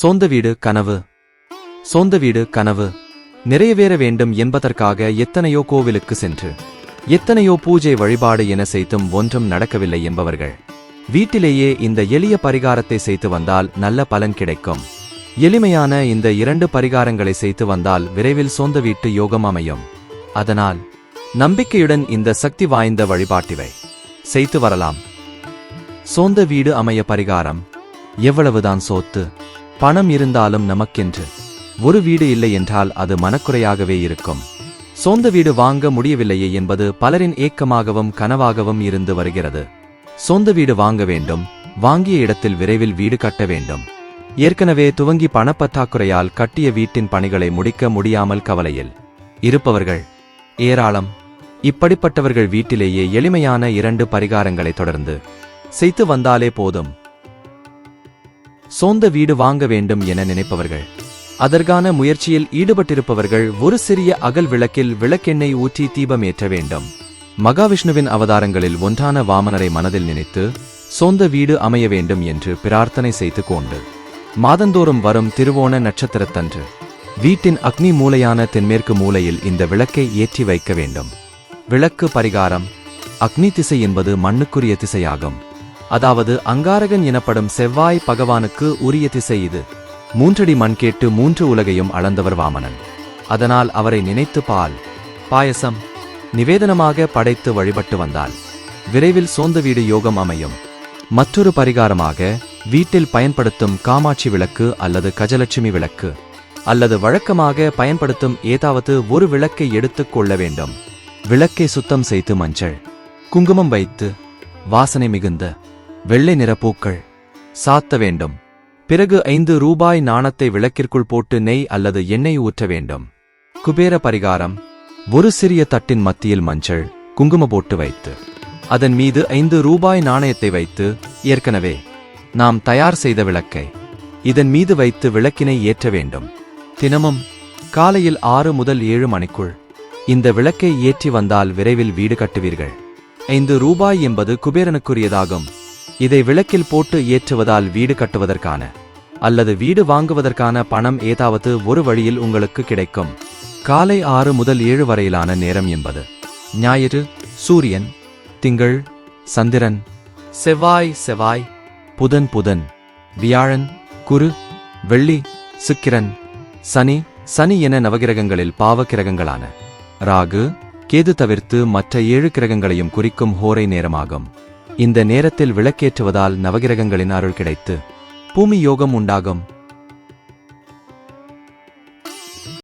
சொந்த வீடு கனவு. சொந்த வீடு கனவு. நிறைவேற வேண்டும் என்பதற்காக எத்தனையோ கோவிலுக்கு சென்று எத்தனையோ பூஜை வழிபாடு என செய்தும் ஒன்றும் நடக்கவில்லை என்பவர்கள். வீட்டிலேயே இந்த எளிய பரிகாரத்தை செய்து வந்தால் நல்ல பலன் கிடைக்கும். எளிமையான இந்த இரண்டு பரிகாரங்களை செய்து வந்தால் விரைவில் சொந்த வீட்டு யோகம் அமையும். அதனால் நம்பிக்கையுடன் இந்த சக்தி வாய்ந்த வழிபாட்டிவை செய்து வரலாம். சொந்த வீடு அமைய பரிகாரம். எவ்வளவுதான் சோத்து. பணம் இருந்தாலும் நமக்கென்று. ஒரு வீடு இல்லை என்றால் அது மனக்குறையாகவே இருக்கும். சொந்த வீடு வாங்க முடியவில்லையே என்பது பலரின் ஏக்கமாகவும் கனவாகவும் இருந்து வருகிறது. சொந்த வீடு வாங்க வேண்டும் வாங்கிய இடத்தில் விரைவில் வீடு கட்ட வேண்டும். ஏற்கனவே துவங்கி பணப்பற்றாக்குறையால் கட்டிய வீட்டின் பணிகளை முடிக்க முடியாமல் கவலையில் இருப்பவர்கள். ஏராளம். இப்படிப்பட்டவர்கள் வீட்டிலேயே எளிமையான இரண்டு பரிகாரங்களை தொடர்ந்து. செய்து வந்தாலே போதும். சொந்த வீடு வாங்க வேண்டும் என நினைப்பவர்கள். அதற்கான முயற்சியில் ஈடுபட்டிருப்பவர்கள் ஒரு சிறிய அகல் விளக்கில் விளக்கெண்ணெய் ஊற்றி தீபம் ஏற்ற வேண்டும். மகாவிஷ்ணுவின் அவதாரங்களில் ஒன்றான வாமனரை மனதில் நினைத்து சொந்த வீடு அமைய வேண்டும் என்று பிரார்த்தனை செய்து கொண்டு. மாதந்தோறும் வரும் திருவோண நட்சத்திரத்தன்று. வீட்டின் அக்னி மூலையான தென்மேற்கு மூலையில் இந்த விளக்கை ஏற்றி வைக்க வேண்டும். விளக்கு பரிகாரம். அக்னி திசை என்பது மண்ணுக்குரிய திசையாகும். அதாவது அங்காரகன் எனப்படும் செவ்வாய் பகவானுக்கு உரிய திசை இது. மூன்றடி மண் கேட்டு மூன்று உலகையும் அளந்தவர் வாமனன். அதனால் அவரை நினைத்து பால். பாயசம். நிவேதனமாக படைத்து வழிபட்டு வந்தால் விரைவில் சோந்த வீடு யோகம் அமையும். மற்றொரு பரிகாரமாக வீட்டில் பயன்படுத்தும் காமாட்சி விளக்கு அல்லது கஜலட்சுமி விளக்கு. அல்லது வழக்கமாக பயன்படுத்தும் ஏதாவது ஒரு விளக்கை எடுத்துக் கொள்ள வேண்டும். விளக்கை சுத்தம் செய்து மஞ்சள். குங்குமம் வைத்து. வாசனை மிகுந்த. வெள்ளை நிற பூக்கள். சாத்த வேண்டும். பிறகு ஐந்து ரூபாய் நாணத்தை விளக்கிற்குள் போட்டு நெய் அல்லது எண்ணெய் ஊற்ற வேண்டும். குபேர பரிகாரம். ஒரு சிறிய தட்டின் மத்தியில் மஞ்சள் குங்கும போட்டு வைத்து. அதன் மீது ஐந்து ரூபாய் நாணயத்தை வைத்து ஏற்கனவே நாம் தயார் செய்த விளக்கை. இதன் மீது வைத்து விளக்கினை ஏற்ற வேண்டும். தினமும் காலையில் ஆறு முதல் ஏழு மணிக்குள் இந்த விளக்கை ஏற்றி வந்தால் விரைவில் வீடு கட்டுவீர்கள். ஐந்து ரூபாய் என்பது குபேரனுக்குரியதாகும். இதை விளக்கில் போட்டு ஏற்றுவதால் வீடு கட்டுவதற்கான அல்லது வீடு வாங்குவதற்கான பணம் ஏதாவது ஒரு வழியில் உங்களுக்கு கிடைக்கும். காலை ஆறு முதல் ஏழு வரையிலான நேரம் என்பது. ஞாயிறு சூரியன் திங்கள் சந்திரன் செவ்வாய் செவ்வாய் புதன் புதன் வியாழன் குரு வெள்ளி சுக்கிரன் சனி சனி என நவகிரகங்களில் பாவக்கிரகங்களான ராகு கேது தவிர்த்து மற்ற ஏழு கிரகங்களையும் குறிக்கும் ஹோரை நேரமாகும். இந்த நேரத்தில் விளக்கேற்றுவதால் நவகிரகங்களின் அருள் கிடைத்து பூமி யோகம் உண்டாகும்.